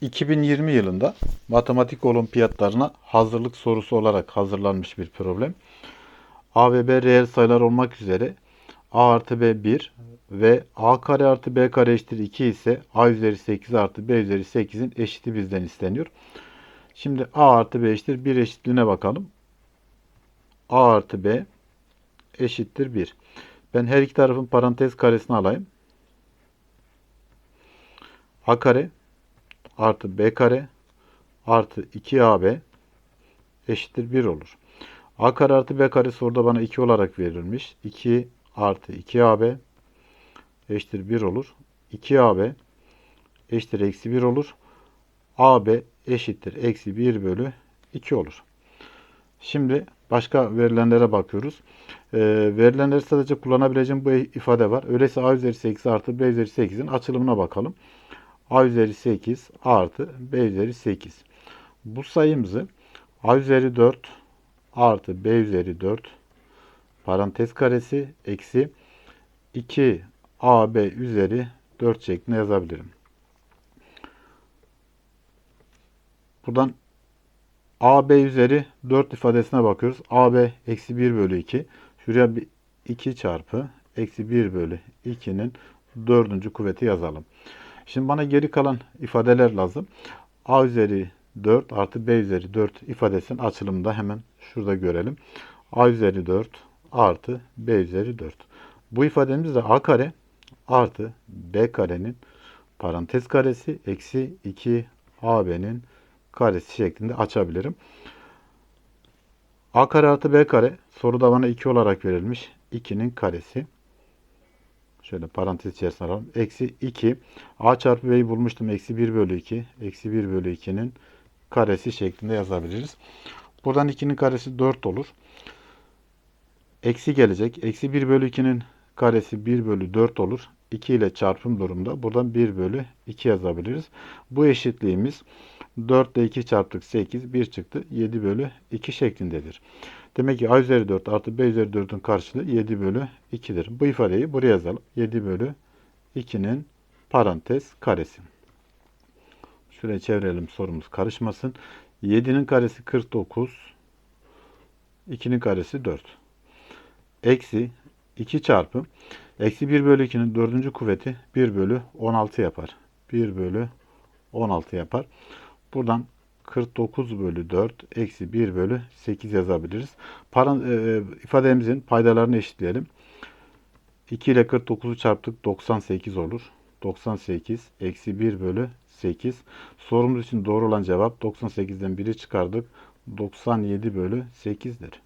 2020 yılında matematik olimpiyatlarına hazırlık sorusu olarak hazırlanmış bir problem. A ve B reel sayılar olmak üzere A artı B 1 ve A kare artı B kare eşittir 2 ise A üzeri 8 artı B üzeri 8'in eşiti bizden isteniyor. Şimdi A artı B eşittir 1 eşitliğine bakalım. A artı B eşittir 1. Ben her iki tarafın parantez karesini alayım. A kare artı B kare artı 2AB eşittir 1 olur. A kare artı B kare soruda bana 2 olarak verilmiş. 2 artı 2AB eşittir 1 olur. 2AB eşittir eksi 1 olur. AB eşittir eksi 1 bölü 2 olur. Şimdi başka verilenlere bakıyoruz. Ee, verilenleri sadece kullanabileceğim bu ifade var. Öyleyse A üzeri 8 artı B üzeri 8'in açılımına bakalım. A üzeri 8 artı B üzeri 8. Bu sayımızı A üzeri 4 artı B üzeri 4 parantez karesi eksi 2 AB üzeri 4 şeklinde yazabilirim. Buradan AB üzeri 4 ifadesine bakıyoruz. AB eksi 1 bölü 2. Şuraya bir 2 çarpı eksi 1 bölü 2'nin dördüncü kuvveti yazalım. Şimdi bana geri kalan ifadeler lazım. A üzeri 4 artı B üzeri 4 ifadesinin açılımını da hemen şurada görelim. A üzeri 4 artı B üzeri 4. Bu ifademiz de A kare artı B karenin parantez karesi eksi 2 AB'nin karesi şeklinde açabilirim. A kare artı B kare soruda bana 2 olarak verilmiş. 2'nin karesi. Şöyle parantez içerisine alalım. Eksi 2. A çarpı B'yi bulmuştum. Eksi 1 bölü 2. Eksi 1 bölü 2'nin karesi şeklinde yazabiliriz. Buradan 2'nin karesi 4 olur. Eksi gelecek. Eksi 1 bölü 2'nin karesi 1 bölü 4 olur. 2 ile çarpım durumda buradan 1 bölü 2 yazabiliriz. Bu eşitliğimiz 4 ile 2 çarptık 8, 1 çıktı. 7 bölü 2 şeklindedir. Demek ki A üzeri 4 artı B üzeri 4'ün karşılığı 7 bölü 2'dir. Bu ifadeyi buraya yazalım. 7 bölü 2'nin parantez karesi. Şuraya çevirelim sorumuz karışmasın. 7'nin karesi 49. 2'nin karesi 4. Eksi 2 çarpı. Eksi 1 bölü 2'nin dördüncü kuvveti 1 bölü 16 yapar. 1 bölü 16 yapar. Buradan 49 bölü 4 eksi 1 bölü 8 yazabiliriz. Paran, e, ifademizin paydalarını eşitleyelim. 2 ile 49'u çarptık 98 olur. 98 eksi 1 bölü 8. Sorumuz için doğru olan cevap 98'den 1'i çıkardık. 97 bölü 8'dir.